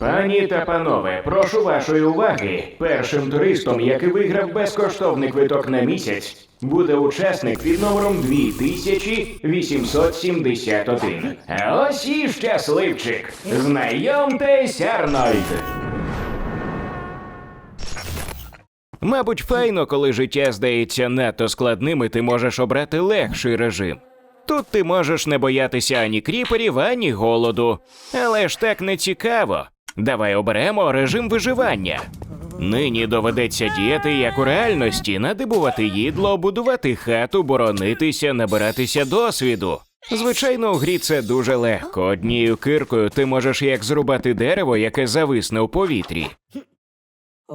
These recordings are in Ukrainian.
Пані та панове, прошу вашої уваги. Першим туристом, який виграв безкоштовний квиток на місяць, буде учасник під номером 2871. А ось і щасливчик. Знайомтесь, Арнольд. Мабуть, файно, коли життя здається надто складним, і ти можеш обрати легший режим. Тут ти можеш не боятися ані кріперів, ані голоду. Але ж так не цікаво. Давай оберемо режим виживання. Нині доведеться діяти як у реальності, надибувати їдло, будувати хату, боронитися, набиратися досвіду. Звичайно, у грі це дуже легко. Однією киркою ти можеш як зрубати дерево, яке зависне у повітрі,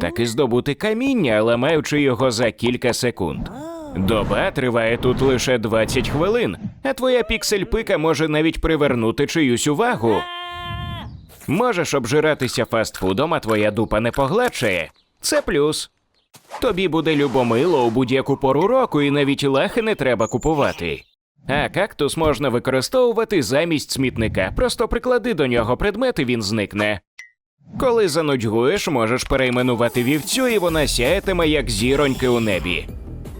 так і здобути каміння, ламаючи його за кілька секунд. Доба триває тут лише 20 хвилин, а твоя піксель-пика може навіть привернути чиюсь увагу. Можеш обжиратися фастфудом, а твоя дупа не погладшає. Це плюс. Тобі буде любомило у будь-яку пору року, і навіть лахи не треба купувати. А кактус можна використовувати замість смітника. Просто приклади до нього предмет і він зникне. Коли занудьгуєш, можеш перейменувати вівцю, і вона сяятиме як зіроньки у небі.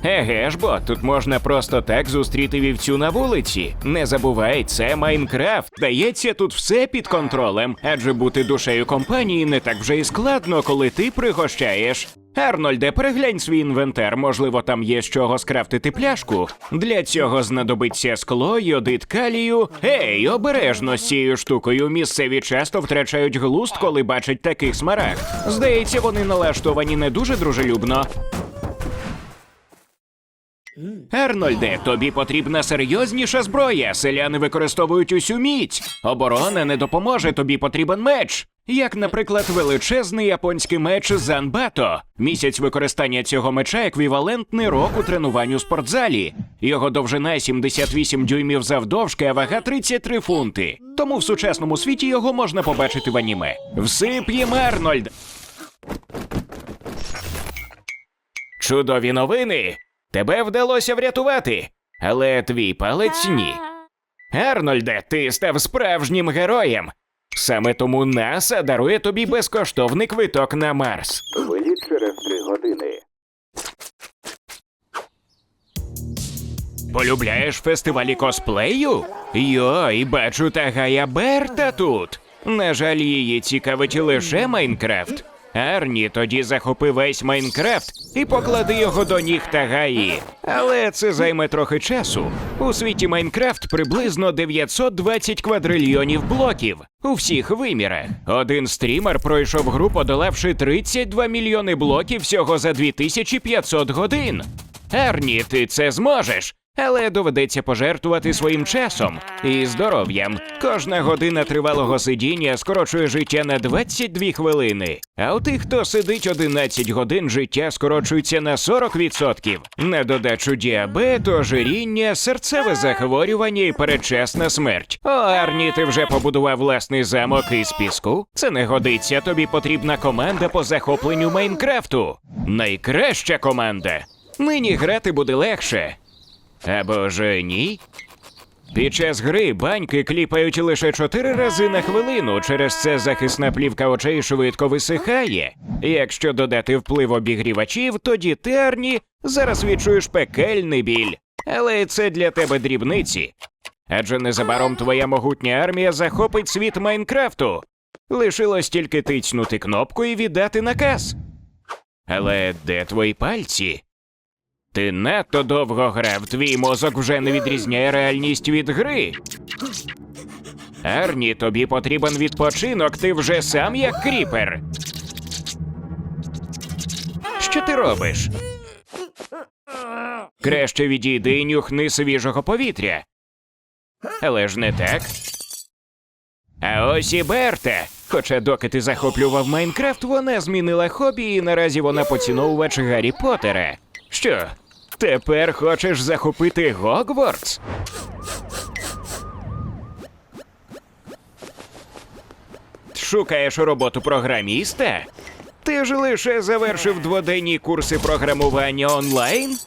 Еге ж бо, тут можна просто так зустріти вівцю на вулиці. Не забувай, це Майнкрафт. Дається тут все під контролем, адже бути душею компанії не так вже і складно, коли ти пригощаєш. Арнольде, переглянь свій інвентар, можливо, там є з чого скрафтити пляшку. Для цього знадобиться скло, йодит калію. Ей, обережно з цією штукою. Місцеві часто втрачають глузд, коли бачать таких смарагд. Здається, вони налаштовані не дуже дружелюбно. Арнольде, тобі потрібна серйозніша зброя. Селяни використовують усю міць. Оборона не допоможе, тобі потрібен меч. Як, наприклад, величезний японський меч Занбато. Місяць використання цього меча еквівалентний року тренувань у спортзалі. Його довжина 78 дюймів завдовжки, а вага 33 фунти. Тому в сучасному світі його можна побачити в аніме. Всип'єм, Арнольд! Чудові новини! Тебе вдалося врятувати, але твій палець ні. Арнольде, ти став справжнім героєм. Саме тому НАСА дарує тобі безкоштовний квиток на Марс. Виліт через три години. Полюбляєш фестивалі косплею? Йой, бачу Тагая Берта тут. На жаль, її цікавить лише Майнкрафт. Арні тоді захопи весь Майнкрафт і поклади його до ніг Тагаї. Але це займе трохи часу. У світі Майнкрафт приблизно 920 квадрильйонів блоків у всіх вимірах. Один стрімер пройшов гру, подолавши 32 мільйони блоків всього за 2500 годин. Арні, ти це зможеш. Але доведеться пожертвувати своїм часом і здоров'ям. Кожна година тривалого сидіння скорочує життя на 22 хвилини. А у тих, хто сидить 11 годин, життя скорочується на 40%. На додачу діабет, ожиріння, серцеве захворювання і передчасна смерть. О, Арні, ти вже побудував власний замок із піску? Це не годиться. Тобі потрібна команда по захопленню Майнкрафту. Найкраща команда. Нині грати буде легше. Або ж ні? Під час гри баньки кліпають лише чотири рази на хвилину. Через це захисна плівка очей швидко висихає. Якщо додати вплив обігрівачів, тоді ти, Арні, зараз відчуєш пекельний біль. Але це для тебе дрібниці. Адже незабаром твоя могутня армія захопить світ Майнкрафту. Лишилось тільки тицнути кнопку і віддати наказ. Але де твої пальці? Ти надто довго грав, твій мозок вже не відрізняє реальність від гри. Арні, тобі потрібен відпочинок, ти вже сам як кріпер. Що ти робиш? Краще відійди і нюхни свіжого повітря. Але ж не так. А ось і Берта. Хоча доки ти захоплював Майнкрафт, вона змінила хобі, і наразі вона поціновувач Гаррі Поттера. Що, тепер хочеш захопити Гогвартс? Шукаєш роботу програміста? Ти ж лише завершив дводенні курси програмування онлайн?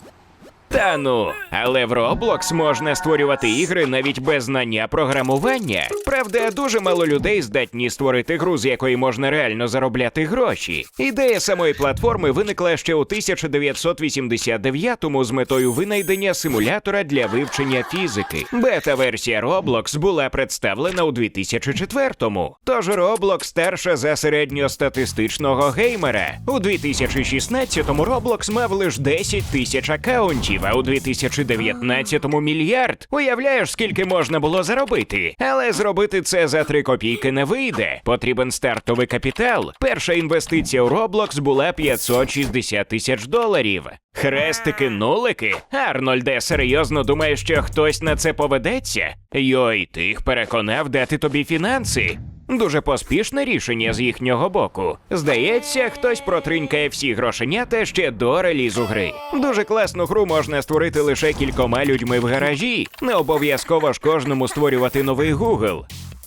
Та ну, але в Roblox можна створювати ігри навіть без знання програмування. Правда, дуже мало людей здатні створити гру, з якої можна реально заробляти гроші. Ідея самої платформи виникла ще у 1989-му з метою винайдення симулятора для вивчення фізики. Бета-версія Roblox була представлена у 2004-му. Тож Roblox старша за середньостатистичного геймера. У 2016-му Roblox мав лише 10 тисяч акаунтів, а у 2019-му мільярд. Уявляєш, скільки можна було заробити? Але зробити це за 3 копійки не вийде. Потрібен стартовий капітал. Перша інвестиція у Roblox була 560 тисяч доларів. Хрестики, нулики. Арнольде, серйозно думаєш, що хтось на це поведеться? Йой, ти їх переконав дати тобі фінанси. Дуже поспішне рішення з їхнього боку. Здається, хтось протринькає всі грошенята ще до релізу гри. Дуже класну гру можна створити лише кількома людьми в гаражі. Не обов'язково ж кожному створювати новий Google.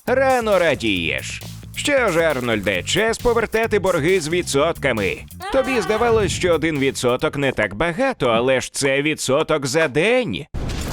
Рано радієш. Що ж, Арнольде, час повертати борги з відсотками. Тобі здавалось, що один відсоток не так багато, але ж це відсоток за день.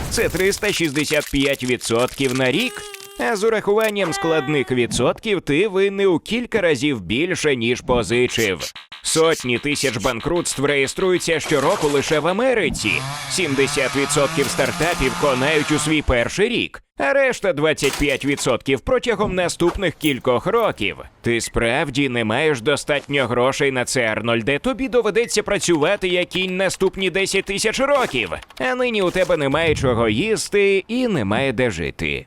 Це 365 відсотків на рік. А з урахуванням складних відсотків ти винний у кілька разів більше, ніж позичив. Сотні тисяч банкрутств реєструються щороку лише в Америці. 70% стартапів конають у свій перший рік, а решта 25% протягом наступних кількох років. Ти справді не маєш достатньо грошей на це, Арнольде. Тобі доведеться працювати як кінь наступні 10 тисяч років. А нині у тебе немає чого їсти і немає де жити.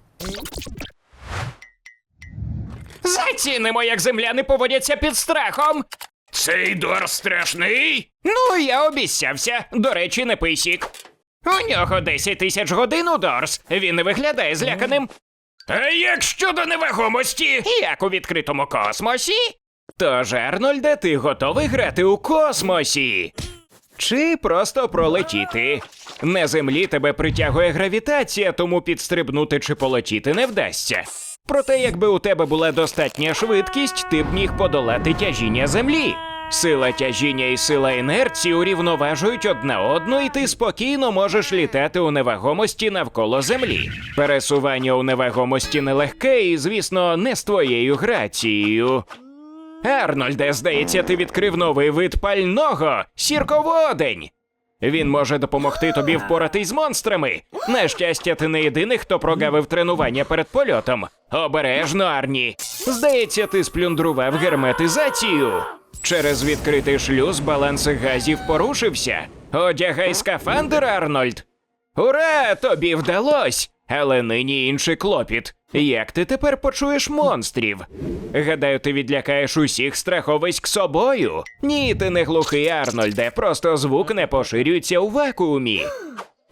Зацінимо, як земляни поводяться під страхом. Цей дор страшний? Ну, я обіцявся. До речі, не писік. У нього 10 тисяч годин у Дорс. Він не виглядає зляканим. А як щодо невагомості? Як у відкритому космосі? Тож, Арнольде, ти готовий грати у космосі? Чи просто пролетіти? На землі тебе притягує гравітація, тому підстрибнути чи полетіти не вдасться. Проте, якби у тебе була достатня швидкість, ти б міг подолати тяжіння землі. Сила тяжіння і сила інерції урівноважують одна одну, і ти спокійно можеш літати у невагомості навколо землі. Пересування у невагомості нелегке і, звісно, не з твоєю грацією. Арнольде, здається, ти відкрив новий вид пального сірководень. Він може допомогти тобі впоратись з монстрами. На щастя, ти не єдиний, хто прогавив тренування перед польотом. Обережно, Арні. Здається, ти сплюндрував герметизацію. Через відкритий шлюз баланс газів порушився. Одягай скафандр, Арнольд. Ура! Тобі вдалось! Але нині інший клопіт. Як ти тепер почуєш монстрів? Гадаю, ти відлякаєш усіх страховиськ собою. Ні, ти не глухий, Арнольде, просто звук не поширюється у вакуумі.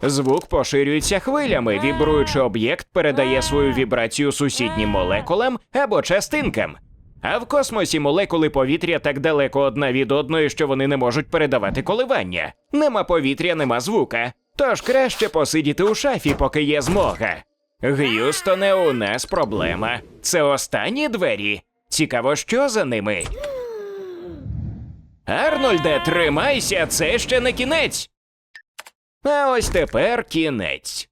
Звук поширюється хвилями, вібруючи об'єкт передає свою вібрацію сусіднім молекулам або частинкам. А в космосі молекули повітря так далеко одна від одної, що вони не можуть передавати коливання. Нема повітря, нема звука. Тож краще посидіти у шафі, поки є змога. Г'юстоне, у нас проблема. Це останні двері. Цікаво, що за ними. Арнольде, тримайся, це ще не кінець. А ось тепер кінець.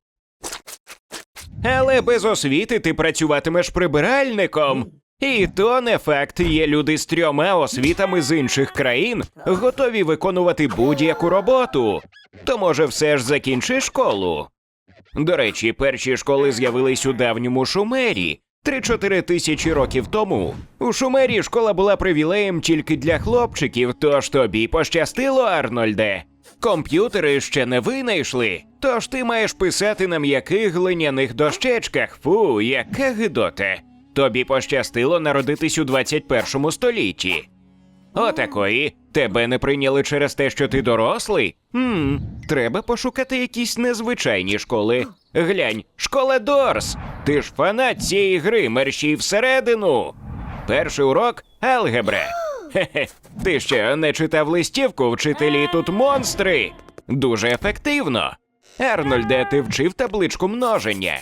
Але без освіти ти працюватимеш прибиральником. І то не факт, є люди з трьома освітами з інших країн, готові виконувати будь-яку роботу. То може все ж закінчи школу. До речі, перші школи з'явились у давньому Шумері. 3-4 тисячі років тому. У Шумері школа була привілеєм тільки для хлопчиків, тож тобі пощастило, Арнольде. Комп'ютери ще не винайшли, тож ти маєш писати на м'яких глиняних дощечках. Фу, яка гидота. Тобі пощастило народитись у 21 столітті. Отакої. Тебе не прийняли через те, що ти дорослий? Хм, треба пошукати якісь незвичайні школи. Глянь, школа Дорс. Ти ж фанат цієї гри, мерщій всередину. Перший урок алгебра. Хе-хе, ти ще не читав листівку, вчителі тут монстри. Дуже ефективно. Арнольде, ти вчив табличку множення.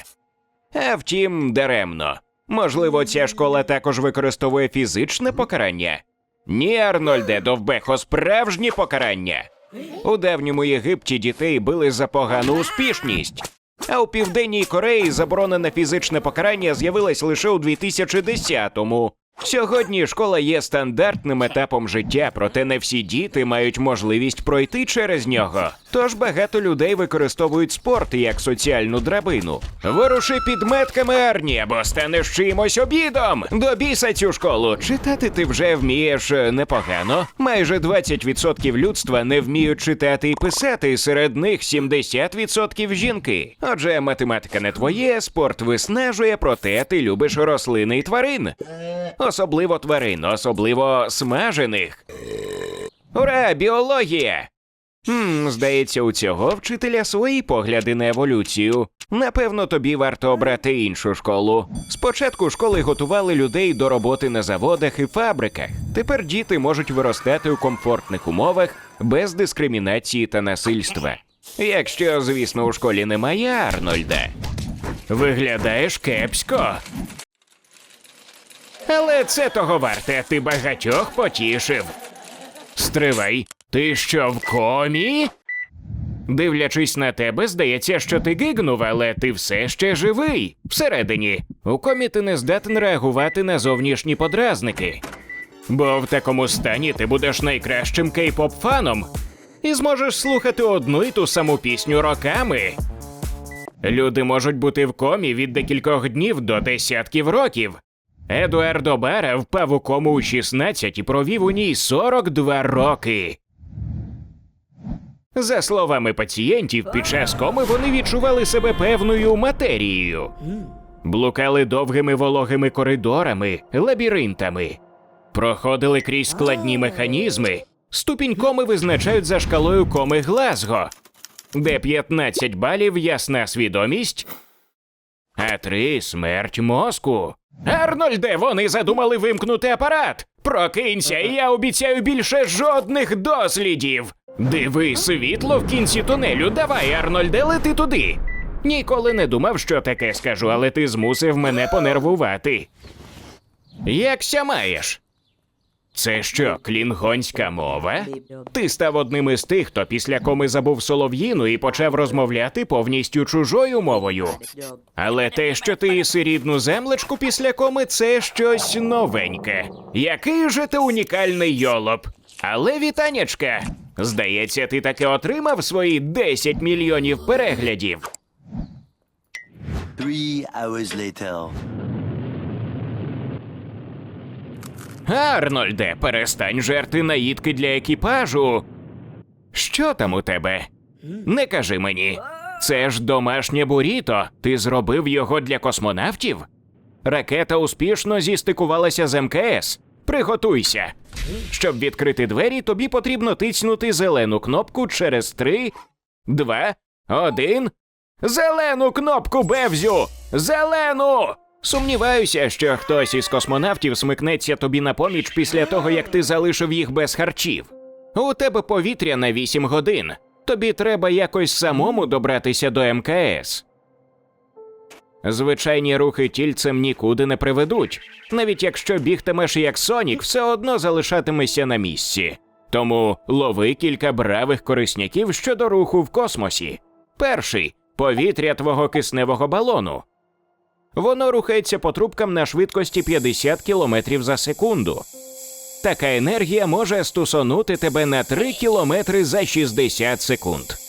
А втім, даремно. Можливо, ця школа також використовує фізичне покарання. Ні, Арнольде, довбехо, справжнє покарання. У давньому Єгипті дітей били за погану успішність. А у південній Кореї заборонене фізичне покарання з'явилось лише у 2010-му. Сьогодні школа є стандартним етапом життя, проте не всі діти мають можливість пройти через нього. Тож багато людей використовують спорт як соціальну драбину. Воруши підметками Арні, або станеш чимось обідом. До біса цю школу. Читати ти вже вмієш е, непогано. Майже 20% людства не вміють читати і писати. Серед них 70% жінки. Отже, математика не твоє, спорт виснажує, проте ти любиш рослини і тварин. Особливо тварин, особливо смажених. Ура, біологія! Хм, здається, у цього вчителя свої погляди на еволюцію. Напевно, тобі варто обрати іншу школу. Спочатку школи готували людей до роботи на заводах і фабриках. Тепер діти можуть виростати у комфортних умовах без дискримінації та насильства. Якщо, звісно, у школі немає Арнольда. Виглядаєш кепсько. Але це того варте, ти багатьох потішив. Стривай, ти що в комі? Дивлячись на тебе, здається, що ти гигнув, але ти все ще живий. Всередині. У комі ти не здатен реагувати на зовнішні подразники. Бо в такому стані ти будеш найкращим кей-поп фаном і зможеш слухати одну і ту саму пісню роками. Люди можуть бути в комі від декількох днів до десятків років. Едуардо Бара впав у кому у 16 і провів у ній 42 роки. За словами пацієнтів, під час коми вони відчували себе певною матерією. Блукали довгими вологими коридорами, лабіринтами, проходили крізь складні механізми. Ступінь коми визначають за шкалою коми Глазго, де 15 балів ясна свідомість, а три смерть мозку. Арнольде, вони задумали вимкнути апарат. Прокинься, і я обіцяю більше жодних дослідів. Диви світло в кінці тунелю. Давай, Арнольде, лети туди. Ніколи не думав, що таке скажу, але ти змусив мене понервувати. Якся маєш? Це що, клінгонська мова? Ти став одним із тих, хто після коми забув солов'їну і почав розмовляти повністю чужою мовою. Але те, що ти їси рідну землечку після коми, це щось новеньке. Який же ти унікальний йолоп. Але вітанячка, здається, ти таки отримав свої 10 мільйонів переглядів. Three hours later. Арнольде, перестань жерти наїдки для екіпажу. Що там у тебе? Не кажи мені. Це ж домашнє буріто. Ти зробив його для космонавтів? Ракета успішно зістикувалася з МКС. Приготуйся. Щоб відкрити двері, тобі потрібно тицнути зелену кнопку через три, два, один. Зелену кнопку, Бевзю! Зелену! Сумніваюся, що хтось із космонавтів смикнеться тобі на поміч після того, як ти залишив їх без харчів. У тебе повітря на 8 годин. Тобі треба якось самому добратися до МКС. Звичайні рухи тільцем нікуди не приведуть. Навіть якщо бігтимеш як Сонік, все одно залишатимешся на місці. Тому лови кілька бравих корисняків щодо руху в космосі. Перший повітря твого кисневого балону. Воно рухається по трубкам на швидкості 50 км за секунду. Така енергія може стусонути тебе на 3 км за 60 секунд.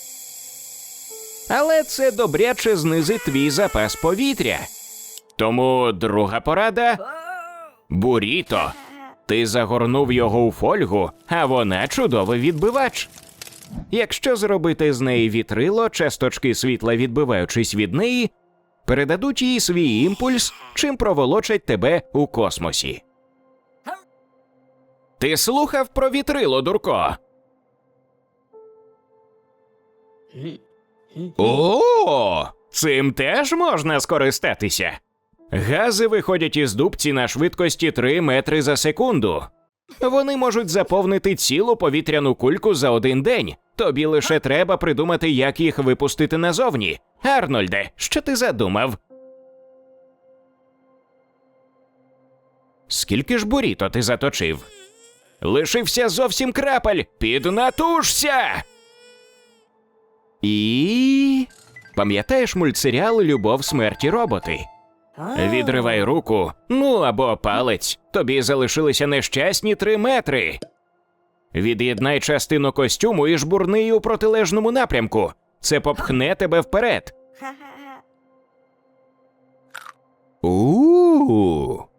Але це добряче знизить твій запас повітря. Тому друга порада буріто. Ти загорнув його у фольгу, а вона чудовий відбивач. Якщо зробити з неї вітрило, часточки світла, відбиваючись від неї, передадуть їй свій імпульс, чим проволочать тебе у космосі. Ти слухав про вітрило, дурко? О, цим теж можна скористатися. Гази виходять із дубці на швидкості 3 метри за секунду. Вони можуть заповнити цілу повітряну кульку за один день. Тобі лише треба придумати, як їх випустити назовні. Арнольде, що ти задумав? Скільки ж буріто ти заточив? Лишився зовсім крапель. Піднатужся. І. Пам'ятаєш мультсеріал Любов смерті роботи? Відривай руку, ну або палець. Тобі залишилися нещасні три метри. Від'єднай частину костюму і жбурни у протилежному напрямку. Це попхне тебе вперед. У.